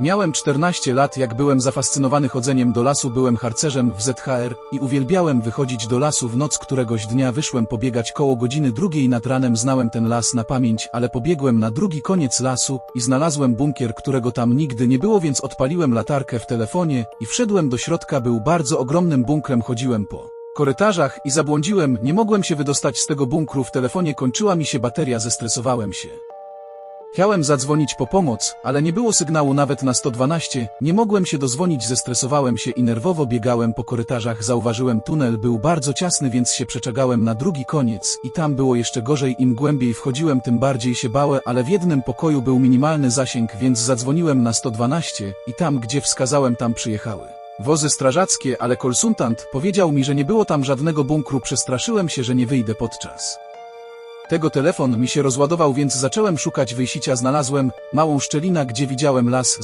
Miałem 14 lat, jak byłem zafascynowany chodzeniem do lasu, byłem harcerzem w ZHR i uwielbiałem wychodzić do lasu w noc. Któregoś dnia wyszłem pobiegać koło godziny drugiej nad ranem. Znałem ten las na pamięć, ale pobiegłem na drugi koniec lasu i znalazłem bunkier, którego tam nigdy nie było, więc odpaliłem latarkę w telefonie i wszedłem do środka, był bardzo ogromnym bunkrem, chodziłem po korytarzach i zabłądziłem, nie mogłem się wydostać z tego bunkru, w telefonie kończyła mi się bateria, zestresowałem się. Chciałem zadzwonić po pomoc, ale nie było sygnału nawet na 112, nie mogłem się dozwonić, zestresowałem się i nerwowo biegałem po korytarzach, zauważyłem tunel, był bardzo ciasny, więc się przeczagałem na drugi koniec i tam było jeszcze gorzej, im głębiej wchodziłem, tym bardziej się bałem, ale w jednym pokoju był minimalny zasięg, więc zadzwoniłem na 112 i tam, gdzie wskazałem, tam przyjechały. Wozy strażackie, ale konsultant powiedział mi, że nie było tam żadnego bunkru, przestraszyłem się, że nie wyjdę podczas. Tego telefon mi się rozładował, więc zacząłem szukać wyjścia. Znalazłem małą szczelina, gdzie widziałem las.